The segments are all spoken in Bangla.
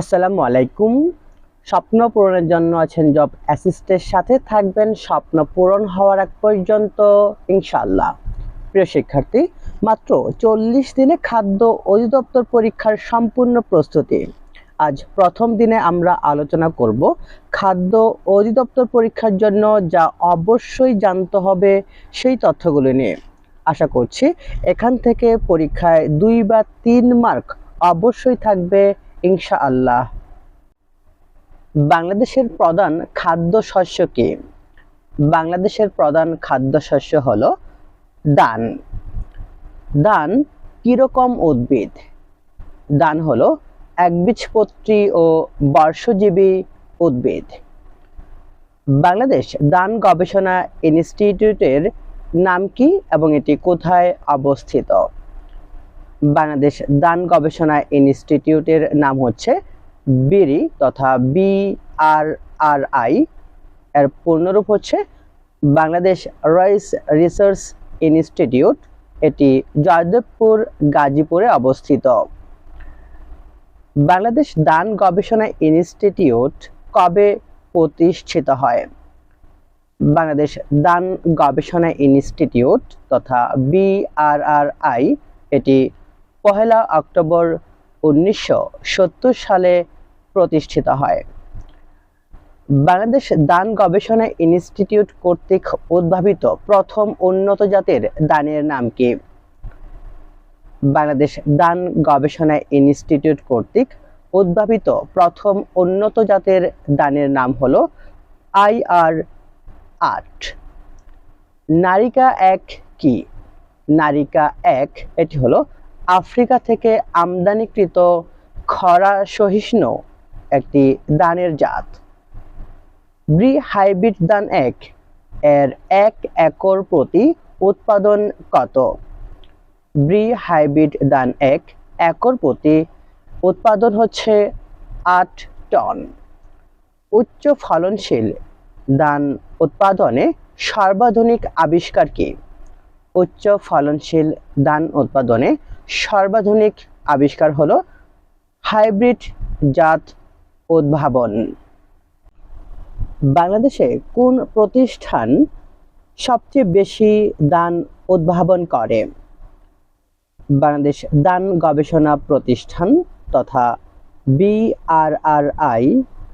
আসসালামু আলাইকুম। স্বপ্ন পূরণের জন্য আছেন জব অ্যাসিস্টের সাথে থাকবেন। স্বপ্ন পূরণ হওয়ার এক পর্যন্ত ইনশাল্লাহ প্রিয় শিক্ষার্থী, মাত্র চল্লিশ দিনে খাদ্য অধিদপ্তর পরীক্ষার সম্পূর্ণ প্রস্তুতি। আজ প্রথম দিনে আমরা আলোচনা করব খাদ্য অধিদপ্তর পরীক্ষার জন্য যা অবশ্যই জানতে হবে সেই তথ্যগুলো নিয়ে। আশা করছি এখান থেকে পরীক্ষায় দুই বা তিন মার্ক অবশ্যই থাকবে ইনশাআল্লাহ। বাংলাদেশের প্রধান খাদ্য শস্য কি? বাংলাদেশের প্রধান খাদ্য শস্য হলো দান। দান কীরকম উদ্ভিদ? দান হলো একবীজপত্রী ও বর্ষজীবী উদ্ভিদ। বাংলাদেশ দান গবেষণা ইনস্টিটিউটের নাম কি এবং এটি কোথায় অবস্থিত? বাংলাদেশ দান গবেষণা ইনস্টিটিউটের নাম হচ্ছে বিরি তথা বি আর আর আই। এর পূর্ণরূপ হচ্ছে বাংলাদেশ রাইস রিসার্চ ইনস্টিটিউট, এটি জয়দেবপুর, গাজীপুরে অবস্থিত। বাংলাদেশ দান গবেষণা ইনস্টিটিউট কবে প্রতিষ্ঠিত হয়? বাংলাদেশ দান গবেষণা ইনস্টিটিউট তথা বিআরআরআই এটি পহেলা অক্টোবর উনিশশো সত্তর সালে প্রতিষ্ঠিত হয়। বাংলাদেশ দান গবেষণা ইনস্টিটিউট কর্তৃক উদ্ভাবিত প্রথম উন্নত জাতের দানের নাম কি? বাংলাদেশ দান গবেষণা ইনস্টিটিউট কর্তৃক উদ্ভাবিত প্রথম উন্নত জাতের দানের নাম হলো আইআর আট। নারিকা এক কি? নারিকা এক, এটি হলো আফ্রিকা থেকে আমদানিকৃত খরা সহিষ্ণু একটি দানের জাত। ব্রি হাইব্রিড দান এক, এর এক একর প্রতি উৎপাদন কত? ব্রি হাইব্রিড দান এক একর প্রতি উৎপাদন হচ্ছে আট টন। উচ্চ ফলনশীল দান উৎপাদনে সর্বাধুনিক আবিষ্কার কি? উচ্চ ফলনশীল ধান উৎপাদনে সর্বাধুনিক আবিষ্কার হলো হাইব্রিড জাত উদ্ভাবন। বাংলাদেশে কোন প্রতিষ্ঠান সবচেয়ে বেশি দান উদ্ভাবন করে? বাংলাদেশ দান গবেষণা প্রতিষ্ঠান তথা বিআরআরআই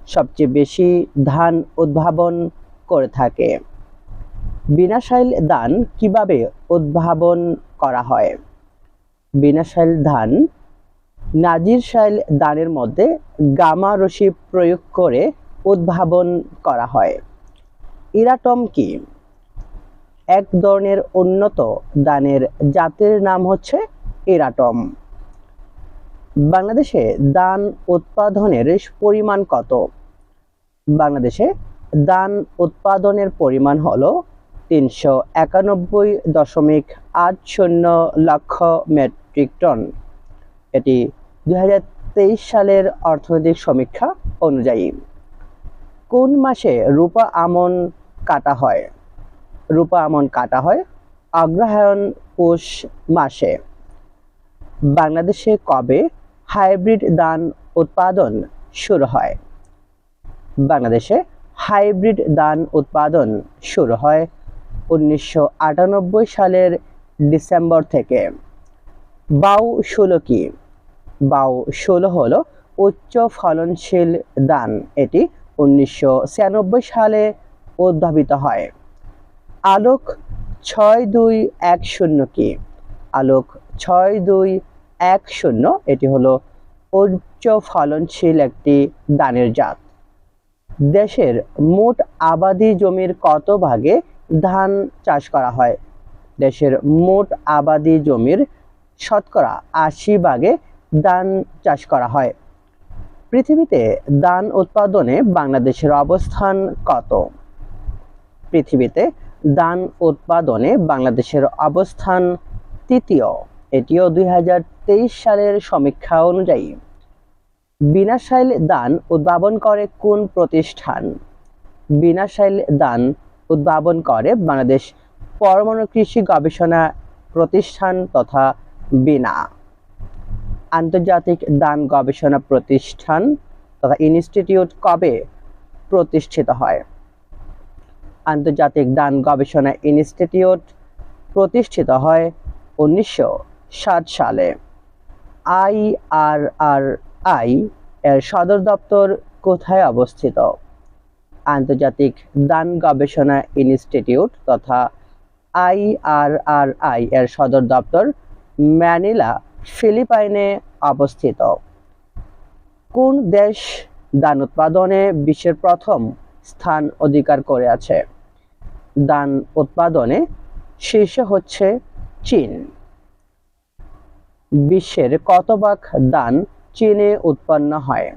সবচেয়ে বেশি ধান উদ্ভাবন করে থাকে। বিনাশাইল দান কীভাবে উদ্ভাবন করা হয়? বিনাশাইল ধান, নাজিরশাইল দানের মধ্যে গামা রশি প্রয়োগ করে উদ্ভাবন করা হয়। ইরাটম কি? এক ধরনের উন্নত দানের জাতের নাম হচ্ছে ইরাটম। বাংলাদেশে দান উৎপাদনের পরিমাণ কত? বাংলাদেশে দান উৎপাদনের পরিমাণ হলো তিনশো একানব্বই দশমিক আট শূন্য লক্ষ মেট্রিক টন। এটি দু হাজার তেইশ সালের অর্থনৈতিক সমীক্ষা অনুযায়ী। কোন মাসে রূপা আমন কাটা হয়? রূপা আমন কাটা হয় অগ্রহায়ণ পৌষ মাসে। বাংলাদেশে কবে হাইব্রিড ধান উৎপাদন শুরু হয়? বাংলাদেশে হাইব্রিড ধান উৎপাদন শুরু হয় উনিশশো আটানব্বই সালের ডিসেম্বর থেকে। বাউ ষোলো কি? বাউ ষোলো হলো উচ্চ ফলনশীল ধান এটি উনিশশো ছিয়ানব্বই সালে উদ্ভাবিত হয়। আলোক ছয় দুই এক শূন্য কি? আলোক ছয় দুই এক শূন্য, এটি হলো উচ্চ ফলনশীল একটি দানের জাত। দেশের মোট আবাদি জমির কত ভাগে ধান চাষ করা হয়। দেশের মোট আবাদি জমির শতকরা আশি ভাগে ধান চাষ করা হয়। পৃথিবীতে ধান উৎপাদনে বাংলাদেশের অবস্থান কত? পৃথিবীতে ধান উৎপাদনে বাংলাদেশের অবস্থান তৃতীয়। এটিও দুই হাজার তেইশ সালের সমীক্ষা অনুযায়ী। বিনাশাইল দান উদ্ভাবন করে কোন প্রতিষ্ঠান? বিনাশাইল দান উদ্ভাবন করে বাংলাদেশ পরমাণু কৃষি গবেষণা প্রতিষ্ঠান তথা বিনা। আন্তর্জাতিক দান গবেষণা প্রতিষ্ঠান তথা ইনস্টিটিউট কবে প্রতিষ্ঠিত হয়? আন্তর্জাতিক দান গবেষণা ইনস্টিটিউট প্রতিষ্ঠিত হয় উনিশশো ষাট সালে। আইআরআরআই এর সদর দপ্তর কোথায় অবস্থিত? আন্তর্জাতিক দান গবেষণা ইনস্টিটিউট তথা আইআরআরআই এর সদর দপ্তর ম্যানিলা, ফিলিপাইনে অবস্থিত। কোন দেশ দান উৎপাদনে বিশ্বের প্রথম স্থান অধিকার করে আছে? দান উৎপাদনে শীর্ষে হচ্ছে চীন। বিশ্বের কত ভাগ দান চীনে উৎপন্ন হয়?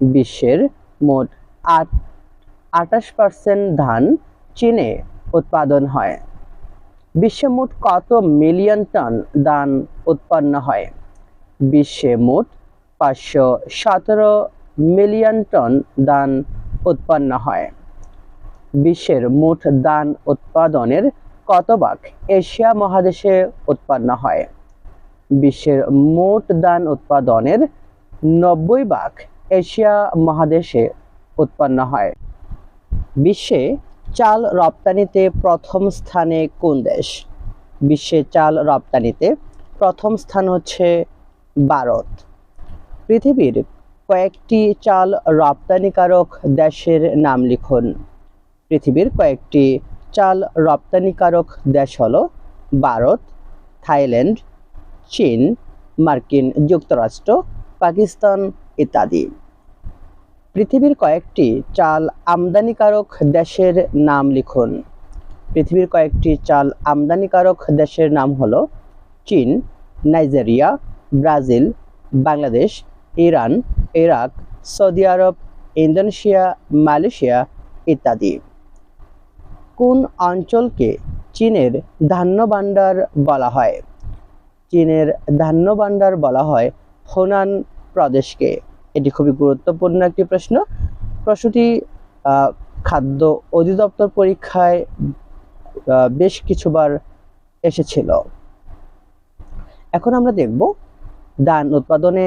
বিশ্বের মোট আট আঠাশ পার্সেন্ট ধান চীনে উৎপাদন হয়। বিশ্বে মোট কত মিলিয়ন টন ধান উৎপন্ন হয়? বিশ্বে মোট পাঁচশো সতেরো মিলিয়ন টন ধান উৎপন্ন হয়। বিশ্বের মোট ধান উৎপাদনের কত ভাগ এশিয়া মহাদেশে উৎপন্ন হয়? বিশ্বের মোট ধান উৎপাদনের নব্বই ভাগ এশিয়া মহাদেশে উৎপন্ন হয়। বিশ্বে চাল রপ্তানিতে প্রথম স্থানে কোন দেশ? বিশ্বে চাল রপ্তানিতে প্রথম স্থান হচ্ছে ভারত। পৃথিবীর কয়েকটি চাল রপ্তানিকারক দেশের নাম লিখুন। পৃথিবীর কয়েকটি চাল রপ্তানিকারক দেশ হলো ভারত, থাইল্যান্ড, চীন, মার্কিন যুক্তরাষ্ট্র, পাকিস্তান ইত্যাদি। পৃথিবীর কয়েকটি চাল আমদানিকারক দেশের নাম লিখুন। পৃথিবীর কয়েকটি চাল আমদানিকারক দেশের নাম হলো চীন, Nigeria, Brazil, Bangladesh, Iran, Iraq, Saudi আরব, ইন্দোনেশিয়া, মালয়েশিয়া ইত্যাদি। কোন অঞ্চলকে চীনের ধান্য ভাণ্ডার বলা হয়? চীনের ধান্য ভাণ্ডার বলা হয় হোনান প্রদেশকে। এটি খুবই গুরুত্বপূর্ণ একটি প্রশ্ন। প্রশ্নটি খাদ্য অধিদপ্তর পরীক্ষায় বেশ কিছুবার এসেছিল। এখন আমরা দেখব, ধান উৎপাদনে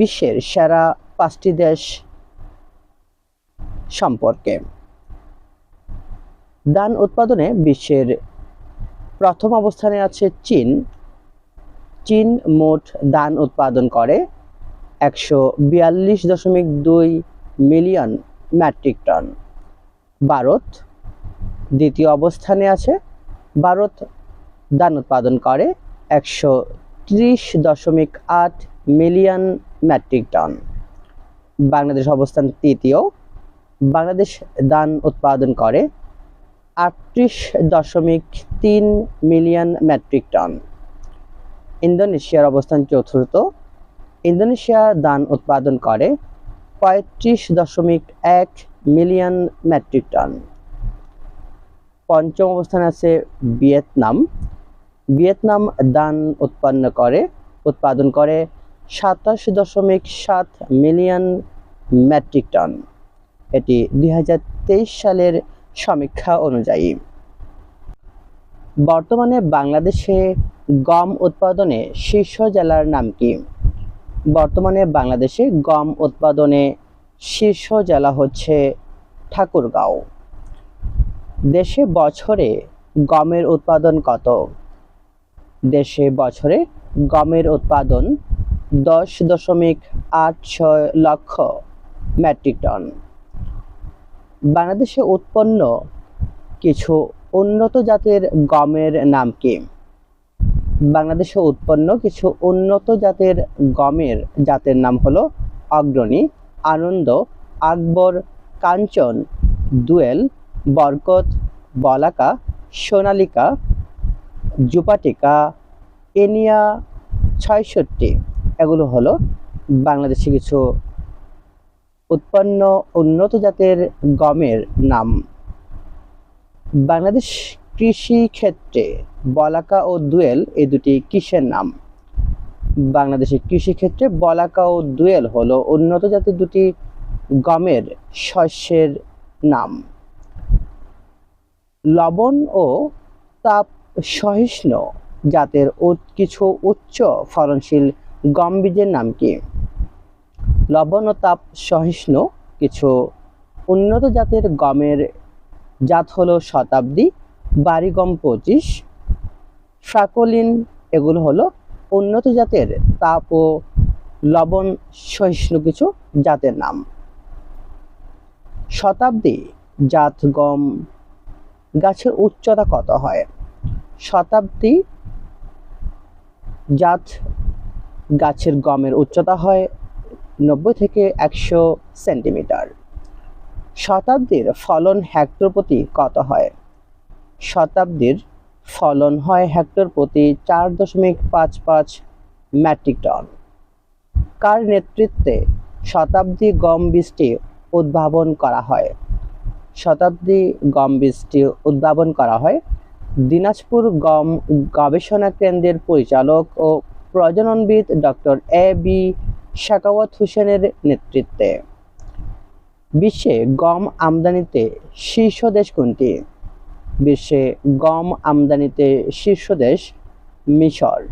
বিশ্বের সেরা পাঁচটি দেশ সম্পর্কে। ধান উৎপাদনে বিশ্বের প্রথম অবস্থানে আছে চীন। চীন মোট ধান উৎপাদন করে একশো বিয়াল্লিশ দশমিক দুই মিলিয়ন মেট্রিক টন। ভারত দ্বিতীয় অবস্থানে আছে। ভারত ধান উৎপাদন করে একশো ত্রিশ দশমিক আট মিলিয়ন মেট্রিক টন। বাংলাদেশ অবস্থান তৃতীয়। বাংলাদেশ ধান উৎপাদন করে আটত্রিশ দশমিক তিন মিলিয়ন মেট্রিক টন। ইন্দোনেশিয়ার অবস্থান চতুর্থ। ইন্দোনেশিয়া ধান উৎপাদন করে পঁয়ত্রিশ দশমিক এক মিলিয়ন মেট্রিক টন। পঞ্চম অবস্থানে আছে ভিয়েতনাম। ভিয়েতনাম ধান উৎপন্ন করে, উৎপাদন করে সাতাশ দশমিক সাত মিলিয়ন মেট্রিক টন। এটি দুই হাজার তেইশ সালের সমীক্ষা অনুযায়ী। বর্তমানে বাংলাদেশে গম উৎপাদনে শীর্ষ জেলার নাম কি? বর্তমানে বাংলাদেশে গম উৎপাদনে শীর্ষ জেলা হচ্ছে ঠাকুরগাঁও। দেশে বছরে গমের উৎপাদন কত? দেশে বছরে গমের উৎপাদন দশ দশমিক আট ছয় লক্ষ মেট্রিক টন। বাংলাদেশে উৎপন্ন কিছু উন্নত জাতের গমের নাম কি? বাংলাদেশে উৎপন্ন কিছু উন্নত জাতের গমের জাতের নাম হলো অগ্রণী, আনন্দ, আকবর, কাঞ্চন, দুয়েল, বরকত, বলাকা, সোনালিকা, জুপাটিকা, এনিয়া ছয়ষট্টি। এগুলো হলো বাংলাদেশে কিছু উৎপন্ন উন্নত জাতের গমের নাম। বাংলাদেশ কৃষি ক্ষেত্রে বলাকা ও দুয়েল এই দুটি কিসের নাম? বাংলাদেশের কৃষি ক্ষেত্রে বলাকা ও দুয়েল হলো উন্নত জাতের দুটি গমের শস্যের নাম। লবণ ও তাপ সহিষ্ণু জাতের কিছু উচ্চ ফলনশীল গম বীজের নাম কি? লবণ ও তাপ সহিষ্ণু কিছু উন্নত জাতের গমের জাত হলো শতাব্দী বাড়ি গম পঁচিশ ফ্রাকোলিন এগুলো হলো উন্নত জাতের তাপ ও লবণ সহিষ্ণু কিছু জাতের নাম। শতাব্দী জাত গম গাছের উচ্চতা কত হয়? শতাব্দী জাত গাছের গমের উচ্চতা হয় নব্বই থেকে একশো সেন্টিমিটার। শতাব্দীর ফলন হেক্টর প্রতি কত হয়? শতাব্দীর ফলন হয় হেক্টর প্রতি চার দশমিক পাঁচ পাঁচ মেট্রিক টন। কার নেতৃত্বে শতাব্দী গম বীজটি উদ্ভাবন করা হয়? শতাব্দী গম বীজটি উদ্ভাবন করা হয় দিনাজপুর গম গবেষণা কেন্দ্রের পরিচালক ও প্রজননবিদ ডক্টর এ বি শাকাওয়াত হোসেনের নেতৃত্বে। বিশ্বে গম আমদানিতে শীর্ষ দেশ কোনটি? বিশ্বে গম আমদানিতে শীর্ষ দেশ মিশর।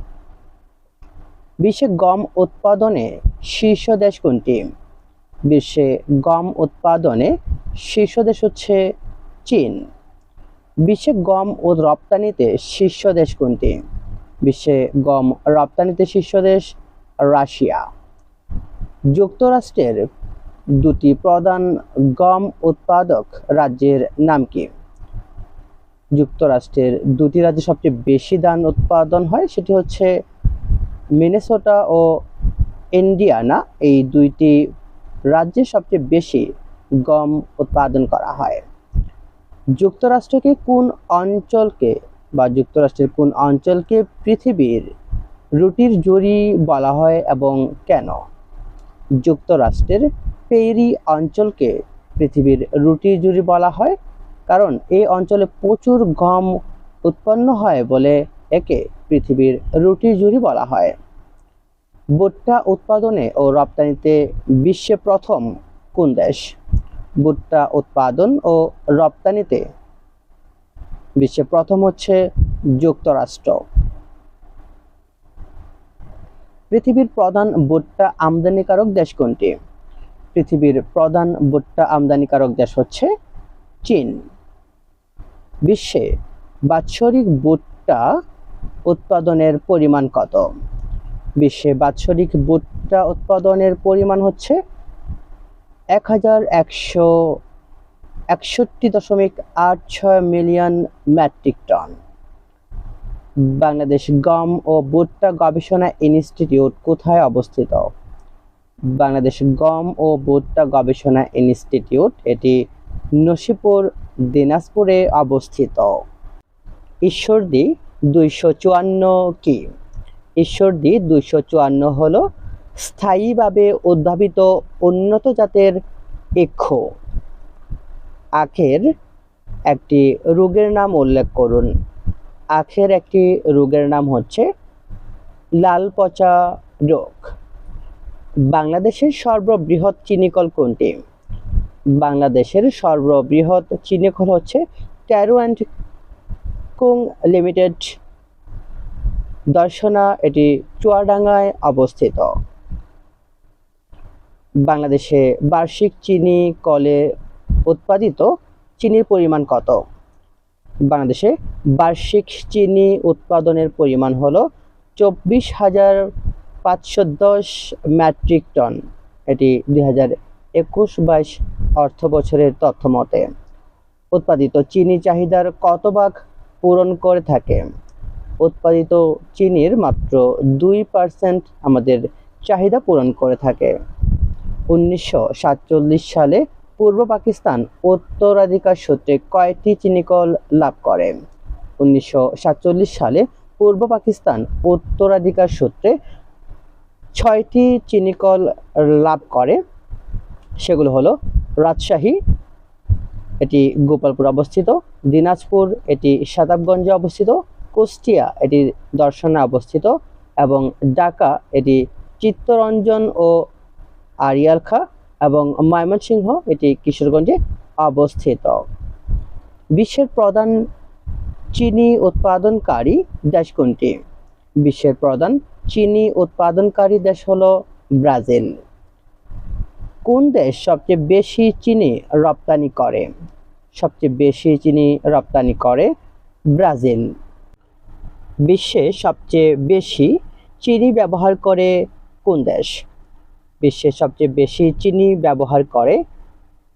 বিশ্বে গম উৎপাদনে শীর্ষ দেশ কোনটি? বিশ্বে গম উৎপাদনে শীর্ষ দেশ হচ্ছে চীন। বিশ্বে গম ও রপ্তানিতে শীর্ষ দেশ কোনটি? বিশ্বে গম রপ্তানিতে শীর্ষ দেশ রাশিয়া। যুক্তরাষ্ট্রের দুটি প্রধান গম উৎপাদক রাজ্যের নাম কি? যুক্তরাষ্ট্রের দুটি রাজ্যে সবচেয়ে বেশি ধান উৎপাদন হয় সেটি হচ্ছে মিনেসোটা ও ইন্ডিয়ানা। এই দুইটি রাজ্যে সবচেয়ে বেশি গম উৎপাদন করা হয়। যুক্তরাষ্ট্রকে কোন অঞ্চলকে বা যুক্তরাষ্ট্রের কোন অঞ্চলকে পৃথিবীর রুটির জুড়ি বলা হয় এবং কেন? যুক্তরাষ্ট্রের পেরি অঞ্চলকে পৃথিবীর রুটির জুড়ি বলা হয়। কারণ এই অঞ্চলে প্রচুর গম উৎপন্ন হয় বলে একে পৃথিবীর রুটি জুড়ি বলা হয়। ভুট্টা উৎপাদনে ও রপ্তানিতে বিশ্বে প্রথম কোন দেশ? ভুট্টা উৎপাদন ও রপ্তানিতে বিশ্বে প্রথম হচ্ছে যুক্তরাষ্ট্র। পৃথিবীর প্রধান ভুট্টা আমদানিকারক দেশ কোনটি? পৃথিবীর প্রধান ভুট্টা আমদানিকারক দেশ হচ্ছে চীন। বিশ্বে বাৎসরিক ভুট্টা উৎপাদনের পরিমাণ কত? বিশ্বে বাৎসরিক ভুট্টা উৎপাদনের পরিমাণ হচ্ছে এক হাজার একশো একষট্টি দশমিক আট ছয় মিলিয়ন মেট্রিক টন। বাংলাদেশ গম ও ভুট্টা গবেষণা ইনস্টিটিউট কোথায় অবস্থিত? বাংলাদেশ গম ও ভুট্টা গবেষণা ইনস্টিটিউট, এটি নসিপুর, দিনাজপুরে অবস্থিত। ঈশ্বরদী দুইশো চুয়ান্ন কি? ঈশ্বরদী দুইশো চুয়ান্ন হল স্থায়ীভাবে উদ্ভাবিত উন্নত জাতের এক্ষ আখের একটি রোগের নাম উল্লেখ করুন। আখের একটি রোগের নাম হচ্ছে লাল পচা রোগ। বাংলাদেশের সর্ববৃহৎ চিনিকল কোনটি? বাংলাদেশের সর্ববৃহৎ চিনিকল হচ্ছে Carew and Co limited Darshana, এটি চুয়াডাঙ্গায় অবস্থিত। বাংলাদেশে বার্ষিক চিনি কলে উৎপাদিত চিনির পরিমাণ কত? বাংলাদেশে বার্ষিক চিনি উৎপাদনের পরিমাণ হলো চব্বিশ হাজার পাঁচশো দশ মেট্রিক টন। এটি দুই হাজার একুশ বাইশ অর্থ বছরের তথ্য মতে, উৎপাদিত চিনি চাহিদার কত ভাগ পূরণ করে থাকে? উৎপাদিত চিনির মাত্র দুই পার্সেন্ট আমাদের চাহিদা পূরণ করে থাকে। উনিশশো সাতচল্লিশ সালে পূর্ব পাকিস্তান উত্তরাধিকার সূত্রে কয়টি চিনিকল লাভ করে। উনিশশো সাতচল্লিশ সালে পূর্ব পাকিস্তান উত্তরাধিকার সূত্রে ছয়টি চিনিকল লাভ করে। সেগুলো হলো রাজশাহী, এটি গোপালপুর অবস্থিত, দিনাজপুর, এটি সাতাবগঞ্জে অবস্থিত, কুষ্টিয়া, এটি দর্শনে অবস্থিত, এবং ঢাকা, এটি চিত্তরঞ্জন ও আরিয়ালখা এবং ময়মনসিংহ, এটি কিশোরগঞ্জে অবস্থিত। বিশ্বের প্রধান চিনি উৎপাদনকারী দেশ কোনটি? বিশ্বের প্রধান চিনি উৎপাদনকারী দেশ হলো ব্রাজিল। কোন দেশ সবচেয়ে বেশি চিনি রপ্তানি করে? সবচেয়ে বেশি চিনি রপ্তানি করে ব্রাজিল। বিশ্বে সবচেয়ে বেশি চিনি ব্যবহার করে কোন দেশ? বিশ্বে সবচেয়ে বেশি চিনি ব্যবহার করে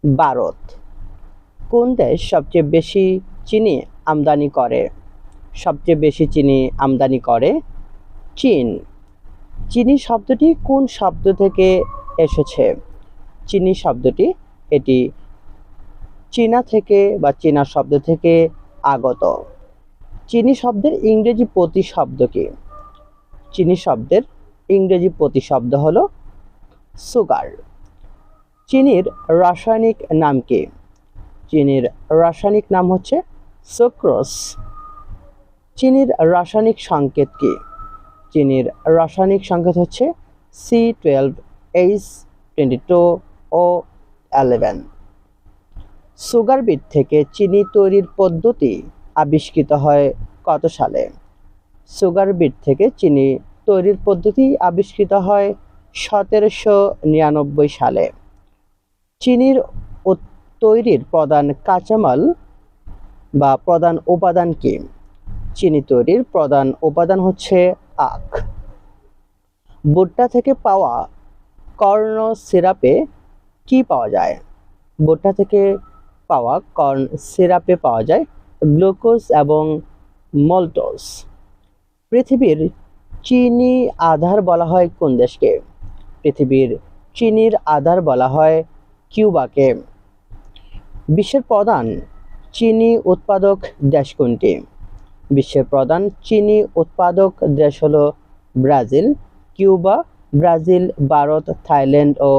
ভারত। কোন দেশ সবচেয়ে বেশি চিনি আমদানি করে? সবচেয়ে বেশি চিনি আমদানি করে চীন। চিনি শব্দটি কোন শব্দ থেকে এসেছে? চিনি শব্দটি এটি চীনা থেকে বা চীনা শব্দ থেকে আগত। চিনি শব্দের ইংরেজি প্রতিশব্দ কি? চিনি শব্দের ইংরেজি প্রতিশব্দ হলো সুগার চিনির রাসায়নিক নাম কি? চিনির রাসায়নিক নাম হচ্ছে সুক্রোস চিনির রাসায়নিক সংকেত কি? চিনির রাসায়নিক সংকেত হচ্ছে C twelve H twenty two O eleven. Sugar beet থেকে চিনি তৈরির পদ্ধতি আবিষ্কৃত হয় কত সালে? সুগার বিট থেকে চিনি তৈরির পদ্ধতি আবিষ্কৃত হয় সতেরোশো নিরানব্বই সালে। চিনির তৈরির প্রধান কাঁচামাল বা প্রধান উপাদান কি? চিনি তৈরির প্রধান উপাদান হচ্ছে আখ। ভুট্টা থেকে পাওয়া কর্ণ সিরাপে কি পাওয়া যায়? ভুট্টা থেকে পাওয়া কর্ন সিরাপে পাওয়া যায় গ্লুকোজ এবং মল্টোজ। পৃথিবীর চিনি আধার বলা হয় কোন দেশকে? পৃথিবীর চিনির আধার বলা হয় কিউবাকে। বিশ্বের প্রধান চিনি উৎপাদক দেশ কোনটি? বিশ্বের প্রধান চিনি উৎপাদক দেশ হলো Brazil, Cuba, Brazil, Bharat, Thailand ও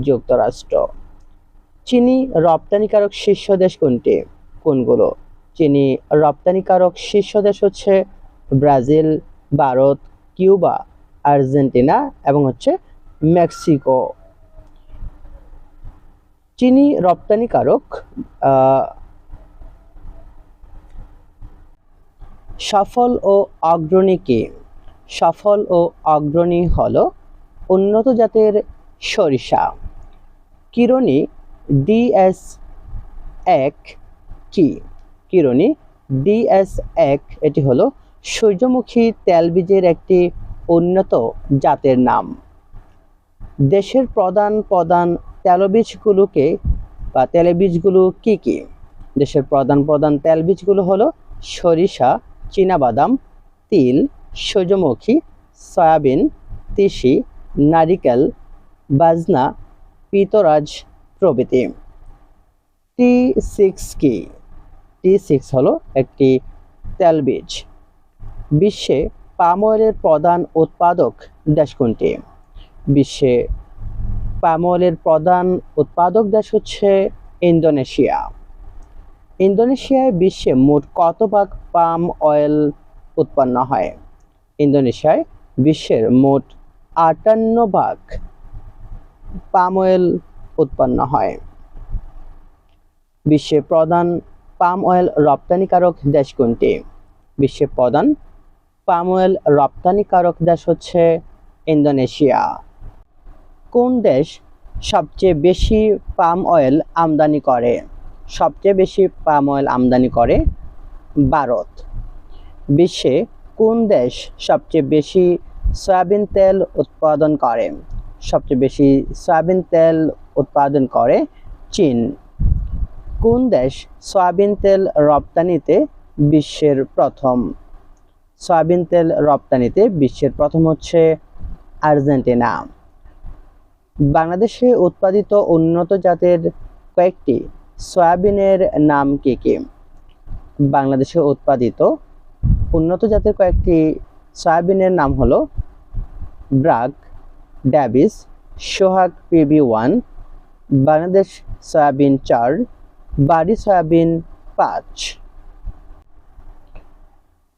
যুক্তরাষ্ট্র। চিনি রপ্তানিকারক শীর্ষ দেশ কোনটি? কোনগুলো? চিনি রপ্তানিকারক শীর্ষ দেশ হচ্ছে ব্রাজিল, ভারত, কিউবা, আর্জেন্টিনা এবং হচ্ছে মেক্সিকো। চিনি রপ্তানিকারক সফল ও অগ্রণী কি? সফল ও অগ্রণী হলো উন্নত জাতের সরিষা। কিরণী ডিএস এক কি? কিরণী ডিএস এক, এটি হলো সূর্যমুখী তেলবীজের একটি উন্নত জাতের নাম। দেশের প্রধান প্রধান তেলবীজগুলোকে বা তেলবীজগুলো কি কি? দেশের প্রধান প্রধান তেলবীজগুলো হলো সরিষা, চীনাবাদাম, তিল, সূর্যমুখী, সয়াবিন, তিসি, নারিকেল, বাজনা পিতরাজ প্রভৃতি। টি সিক্স কি? টি সিক্স হলো একটি তেলবীজ বিশ্বে পাম অয়েলের প্রধান উৎপাদক দেশ কোনটি? বিশ্বে পাম অয়েলের প্রধান উৎপাদক দেশ হচ্ছে ইন্দোনেশিয়া। ইন্দোনেশিয়ায় বিশ্বে মোট কত ভাগ পাম অয়েল উৎপন্ন হয়? ইন্দোনেশিয়ায় বিশ্বের মোট আটান্ন ভাগ পাম অয়েল উৎপন্ন হয়। বিশ্বে প্রধান পাম অয়েল রপ্তানিকারক দেশ কোনটি? বিশ্বে প্রধান পাম অয়েল রপ্তানিকারক দেশ হচ্ছে ইন্দোনেশিয়া। কোন দেশ সবচেয়ে বেশি পাম অয়েল আমদানি করে? সবচেয়ে বেশি পাম অয়েল আমদানি করে ভারত। বিশ্বে কোন দেশ সবচেয়ে বেশি সয়াবিন তেল উৎপাদন করে? সবচেয়ে বেশি সয়াবিন তেল উৎপাদন করে চীন। কোন দেশ সয়াবিন তেল রপ্তানিতে বিশ্বের প্রথম? সয়াবিন তেল রপ্তানিতে বিশ্বের প্রথম হচ্ছে আর্জেন্টিনা। বাংলাদেশে উৎপাদিত উন্নত জাতের কয়েকটি সয়াবিনের নাম কি কি? বাংলাদেশে উৎপাদিত উন্নত জাতের কয়েকটি সয়াবিনের নাম হলো Bragg Davis Sohag PB one, Bangladesh soybean চার, বাড়ি সয়াবিন পাঁচ।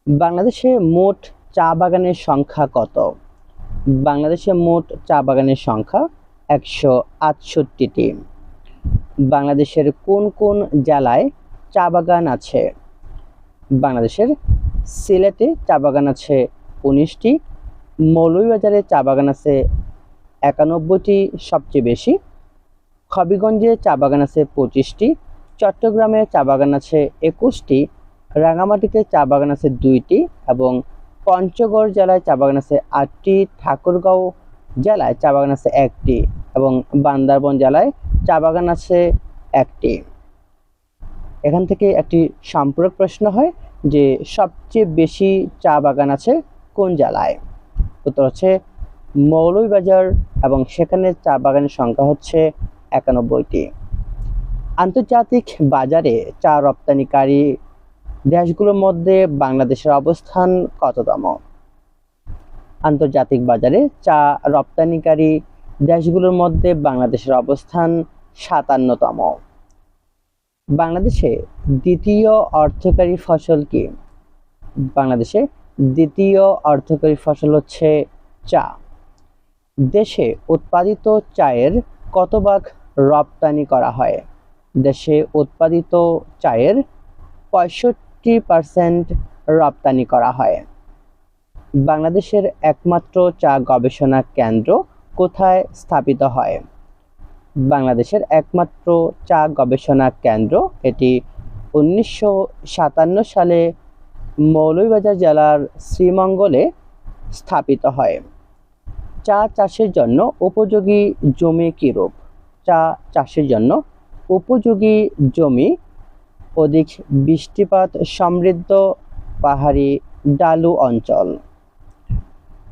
বাংলাদেশে মোট চা বাগানের সংখ্যা কত? বাংলাদেশে মোট চা বাগানের সংখ্যা একশো আটষট্টিটি। বাংলাদেশের কোন কোন জেলায় চা বাগান আছে? বাংলাদেশের সিলেটে চা বাগান আছে উনিশটি, মৌলভীবাজারে চা বাগান আছে একানব্বইটি সবচেয়ে বেশি। হবিগঞ্জে চা বাগান আছে পঁচিশটি, চট্টগ্রামে চা বাগান আছে একুশটি রাঙামাটিতে চা বাগান আছে দুইটি এবং পঞ্চগড় জেলায় চা বাগান আছে আটটি, ঠাকুরগাঁও জেলায় চা বাগান আছে একটি এবং বান্দারবন জেলায় চা বাগান আছে একটি। এখান থেকে একটি সম্পূরক প্রশ্ন হয় যে সবচেয়ে বেশি চা বাগান আছে কোন জেলায়? উত্তর হচ্ছে মৌলভীবাজার এবং সেখানে চা বাগানের সংখ্যা হচ্ছে একানব্বইটি। আন্তর্জাতিক বাজারে চা রপ্তানিকারী দেশগুলোর মধ্যে বাংলাদেশের অবস্থান কততম? আন্তর্জাতিক বাজারে চা রপ্তানিকারী দেশগুলোর মধ্যে বাংলাদেশের অবস্থান সাতান্নতম। বাংলাদেশে দ্বিতীয় অর্থকারী ফসল কি? বাংলাদেশে দ্বিতীয় অর্থকারী ফসল হচ্ছে চা। দেশে উৎপাদিত চায়ের কত ভাগ রপ্তানি করা হয়? দেশে উৎপাদিত চায়ের পঁয়ষট্টি পার্সেন্ট রপ্তানি করা হয়। বাংলাদেশের একমাত্র চা গবেষণা কেন্দ্র কোথায় স্থাপিত হয়? বাংলাদেশের একমাত্র চা গবেষণা কেন্দ্র এটি উনিশশো সাতান্ন সালে মৌলভীবাজার জেলার শ্রীমঙ্গলে স্থাপিত হয়। চা চাষের জন্য উপযোগী জমি কীরূপ? চা চাষের জন্য উপযোগী জমি, অধিক বৃষ্টিপাত সমৃদ্ধ পাহাড়ি ডালু অঞ্চল।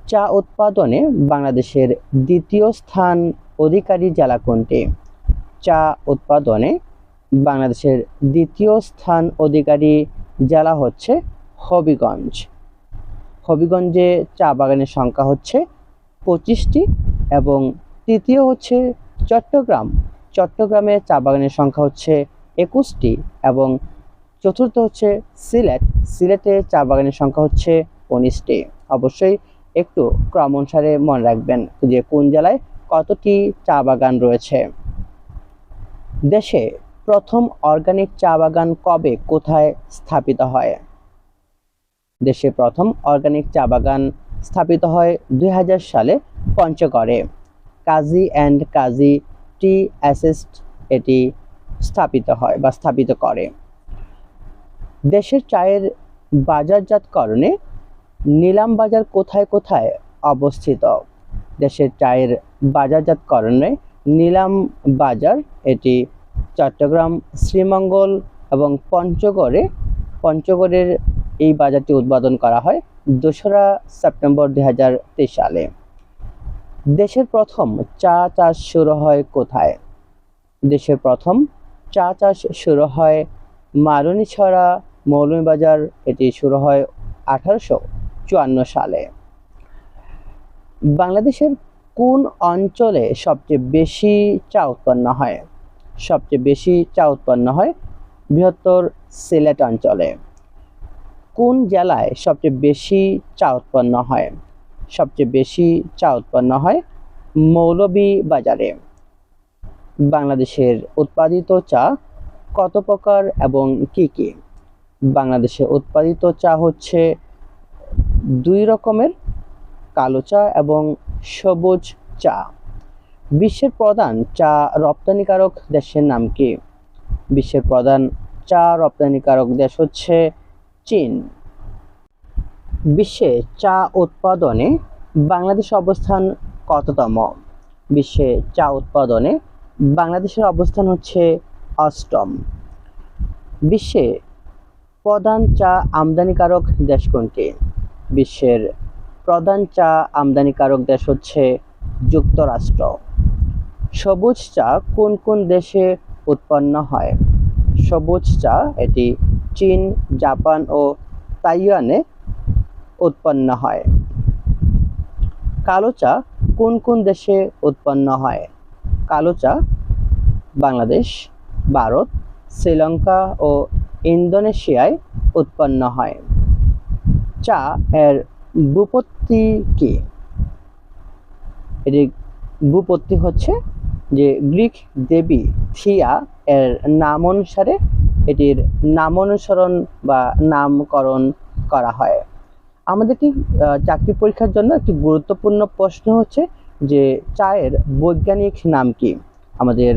চা উৎপাদনে বাংলাদেশের দ্বিতীয় স্থান অধিকারী জেলা কোনটি? চা উৎপাদনে বাংলাদেশের দ্বিতীয় স্থান অধিকারী জেলা হচ্ছে হবিগঞ্জ। হবিগঞ্জে চা বাগানের সংখ্যা হচ্ছে পঁচিশটি এবং তৃতীয় হচ্ছে চট্টগ্রাম। চট্টগ্রামে চা বাগানের সংখ্যা হচ্ছে একুশটি এবং চতুর্থ হচ্ছে সিলেট। সিলেটে চা বাগানের সংখ্যা হচ্ছে উনিশটি। অবশ্যই একটু ক্রম অনুসারে মনে রাখবেন যে কোন জেলায় কতটি চা বাগান রয়েছে। দেশে প্রথম অর্গানিক চা বাগান কবে, কোথায় স্থাপিত হয়? দেশে প্রথম অর্গানিক চা বাগান স্থাপিত হয় দুই হাজার সালে পঞ্চগড়ে। কাজী অ্যান্ড কাজী টি অ্যাসিস্ট এটি স্থাপিত হয় বা স্থাপিত করে। দেশের চায়ের বাজারজাতকরণে নিলাম বাজার কোথায় কোথায় অবস্থিত? দেশের চায়ের বাজারজাতকরণে নিলাম বাজার এটি চট্টগ্রাম, শ্রীমঙ্গল এবং পঞ্চগড়ে। পঞ্চগড়ের এই বাজারটি উৎপাদন করা হয় দোসরা সেপ্টেম্বর দু হাজার তেইশ সালে। দেশের প্রথম চা চাষ শুরু হয় কোথায়? দেশের প্রথম চা চাষ শুরু হয় মারুনিছড়া মৌলভীবাজার। এটি শুরু হয় আঠারোশো চুয়ান্ন সালে। বাংলাদেশের কোন অঞ্চলে সবচেয়ে বেশি চা উৎপন্ন হয়? সবচেয়ে বেশি চা উৎপন্ন হয় বৃহত্তর সিলেট অঞ্চলে। কোন জেলায় সবচেয়ে বেশি চা উৎপন্ন হয়? সবচেয়ে বেশি চা উৎপন্ন হয় মৌলভী বাজারে। বাংলাদেশের উৎপাদিত চা কত প্রকার এবং কি কি? বাংলাদেশে উৎপাদিত চা হচ্ছে দুই রকমের, কালো চা এবং সবুজ চা। বিশ্বের প্রধান চা রপ্তানিকারক দেশের নাম কি? বিশ্বের প্রধান চা রপ্তানিকারক দেশ হচ্ছে চীন। বিশ্বে চা উৎপাদনে বাংলাদেশ অবস্থান কততম? বিশ্বে চা উৎপাদনে বাংলাদেশের অবস্থান হচ্ছে অষ্টম। বিশ্বে প্রধান চা আমদানিকারক দেশ কোনটি? বিশ্বের প্রধান চা আমদানিকারক দেশ হচ্ছে যুক্তরাষ্ট্র। সবুজ চা কোন কোন দেশে উৎপন্ন হয়? সবুজ চা এটি চীন, জাপান ও তাইওয়ানে উৎপন্ন হয়। কালো চা কোন কোন দেশে উৎপন্ন হয়? কালো চা বাংলাদেশ, ভারত, শ্রীলঙ্কা ও ইন্দোনেশিয়ায় উৎপন্ন হয়। চা এর ভূপত্তি কি? এটি ভূপত্তি হচ্ছে যে গ্রিক দেবী থিয়া এর নাম অনুসারে এটির নাম অনুসরণ বা নামকরণ করা হয়। আমাদের একটি চাকরি পরীক্ষার জন্য একটি গুরুত্বপূর্ণ প্রশ্ন হচ্ছে যে চায়ের বৈজ্ঞানিক নাম কি? আমাদের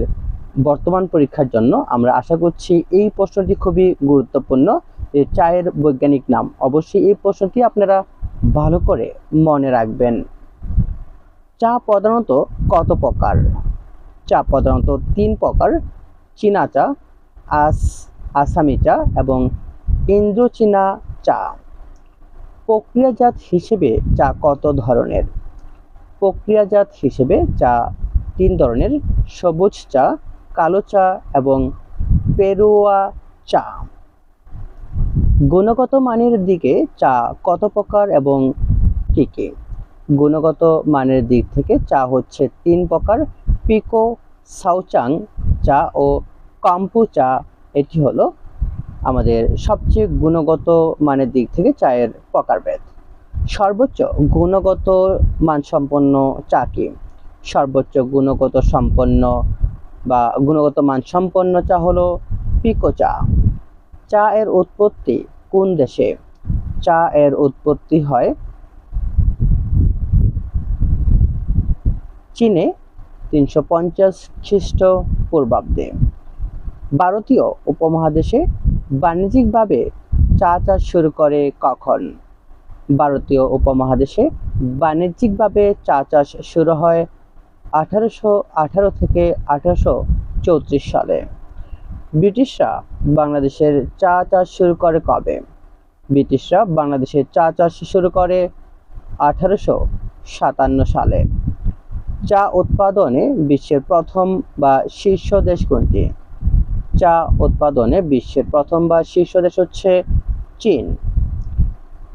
বর্তমান পরীক্ষার জন্য আমরা আশা করছি এই প্রশ্নটি খুবই গুরুত্বপূর্ণ যে চায়ের বৈজ্ঞানিক নাম। অবশ্যই এই প্রশ্নটি আপনারা ভালো করে মনে রাখবেন। চা প্রধানত কত প্রকার? চা প্রধানত তিন প্রকার। চীনা চা, আস আসামি চা এবং ইন্দ্রচীনা চা। প্রক্রিয়াজাত হিসেবে চা কত ধরনের? প্রক্রিয়াজাত হিসেবে চা তিন ধরনের, সবুজ চা, কালো চা এবং পেরুয়া চা। গুণগত মানের দিকে চা কত প্রকার এবং কী কী? গুণগত মানের দিক থেকে চা হচ্ছে তিন প্রকার, পিকো সাউচাং চা ও কাম্পু চা এটি হলো আমাদের সবচেয়ে গুণগত মানের দিক থেকে চায়ের প্রকারভেদ সর্বোচ্চ গুণগত মানসম্পন্ন চা কি? সর্বোচ্চ গুণগত সম্পন্ন বা গুণগত মানসম্পন্ন চা হলো পিকো চা। চা এর উৎপত্তি কোন দেশে? চা এর উৎপত্তি হয় চীনে তিনশো পঞ্চাশ খ্রিস্ট পূর্বাব্দে ভারতীয় উপমহাদেশে বাণিজ্যিকভাবে চা চাষ শুরু করে কখন? ভারতীয় উপমহাদেশে বাণিজ্যিকভাবে চা চাষ শুরু হয় আঠারোশো আঠারো থেকে আঠারোশো চৌত্রিশ সালে। ব্রিটিশরা বাংলাদেশের চা চাষ শুরু করে কবে? ব্রিটিশরা বাংলাদেশের চা চাষ শুরু করে আঠারোশো সাতান্ন সালে। চা উৎপাদনে বিশ্বের প্রথম বা শীর্ষ দেশ কোনটি? চা উৎপাদনে বিশ্বের প্রথম বা শীর্ষ দেশ হচ্ছে চীন।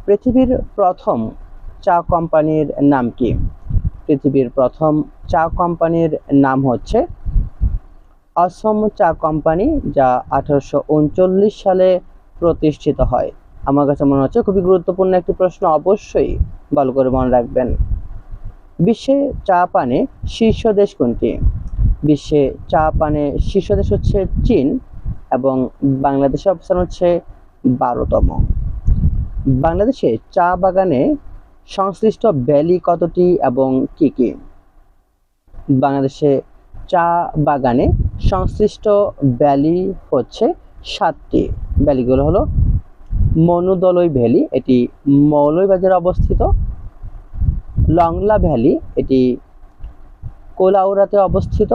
পৃথিবীর প্রথম চা কোম্পানির নাম কি? পৃথিবীর প্রথম চা কোম্পানির নাম হচ্ছে অসম চা কোম্পানি, যা আঠারোশো উনচল্লিশ সালে প্রতিষ্ঠিত হয়। আমার কাছে মনে হচ্ছে খুবই গুরুত্বপূর্ণ একটি প্রশ্ন অবশ্যই ভালো করে মনে রাখবেন। বিশ্বে চা পানে শীর্ষ দেশ কোনটি? বিশ্বে চা পানে শীর্ষ দেশ হচ্ছে চীন এবং বাংলাদেশের অবস্থান হচ্ছে বারোতম। বাংলাদেশে চা বাগানে সংশ্লিষ্ট ভ্যালি কতটি এবং কি কি? বাংলাদেশে চা বাগানে সংশ্লিষ্ট ভ্যালি হচ্ছে সাতটি। ভ্যালিগুলো হলো মনুদলই ভ্যালি, এটি মৌলভীবাজারে অবস্থিত। লংলা ভ্যালি, এটি কোলাউরাতে অবস্থিত।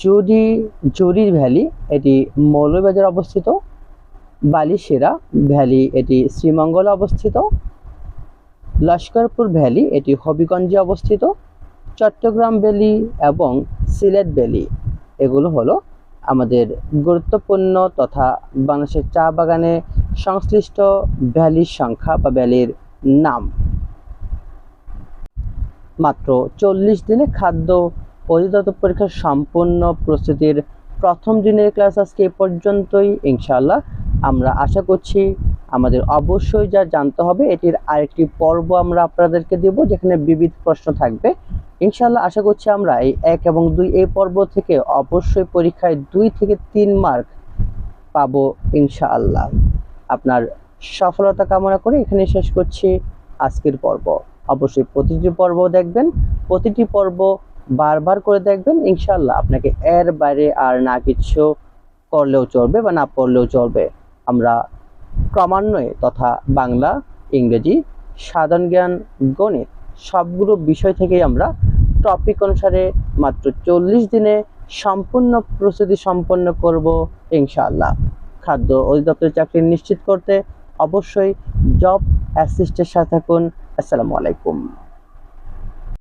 জুডি, জুরির ভ্যালি, এটি মৌলবাজার অবস্থিত। বালিশেরা ভ্যালি, এটি শ্রীমঙ্গলে অবস্থিত। লস্করপুর ভ্যালি, এটি হবিগঞ্জে অবস্থিত। চট্টগ্রাম ভ্যালি এবং সিলেট ভ্যালি, এগুলো হলো আমাদের গুরুত্বপূর্ণ তথা বাংলাদেশের চা বাগানে সংশ্লিষ্ট ভ্যালির সংখ্যা বা ভ্যালির নাম। মাত্র চল্লিশ দিনে খাদ্য অধিদপ্তর পরীক্ষার সম্পূর্ণ প্রস্তুতির প্রথম দিনের ক্লাস আজকে এ পর্যন্তই, ইনশাআল্লাহ। আমরা আশা করছি আমাদের অবশ্যই যা জানতে হবে, এটির আরেকটি পর্ব আমরা আপনাদেরকে দেব, যেখানে বিবিধ প্রশ্ন থাকবে। ইনশাআল্লাহ আশা করছি আমরা এই এক এবং দুই এই পর্ব থেকে অবশ্যই পরীক্ষায় দুই থেকে তিন মার্ক পাবো, ইনশাআল্লাহ। আপনার সফলতা কামনা করে এখানে শেষ করছি আজকের পর্ব। অবশ্যই প্রতিটি পর্ব দেখবেন, প্রতিটি পর্ব বারবার করে দেখবেন ইনশাল্লাহ আপনাকে এর বাইরে আর না কিছু করলেও চলবে বা না পড়লেও চলবে। আমরা ক্রমান্বয়ে তথা বাংলা, ইংরেজি, সাধারণ জ্ঞান, গণিত সবগুলো বিষয় থেকেই আমরা টপিক অনুসারে মাত্র চল্লিশ দিনে সম্পূর্ণ প্রস্তুতি সম্পন্ন করব ইনশাআল্লাহ। খাদ্য অধিদপ্তরের চাকরি নিশ্চিত করতে অবশ্যই জব অ্যাসিস্টের সাথে থাকুন। আসসালামু আলাইকুম।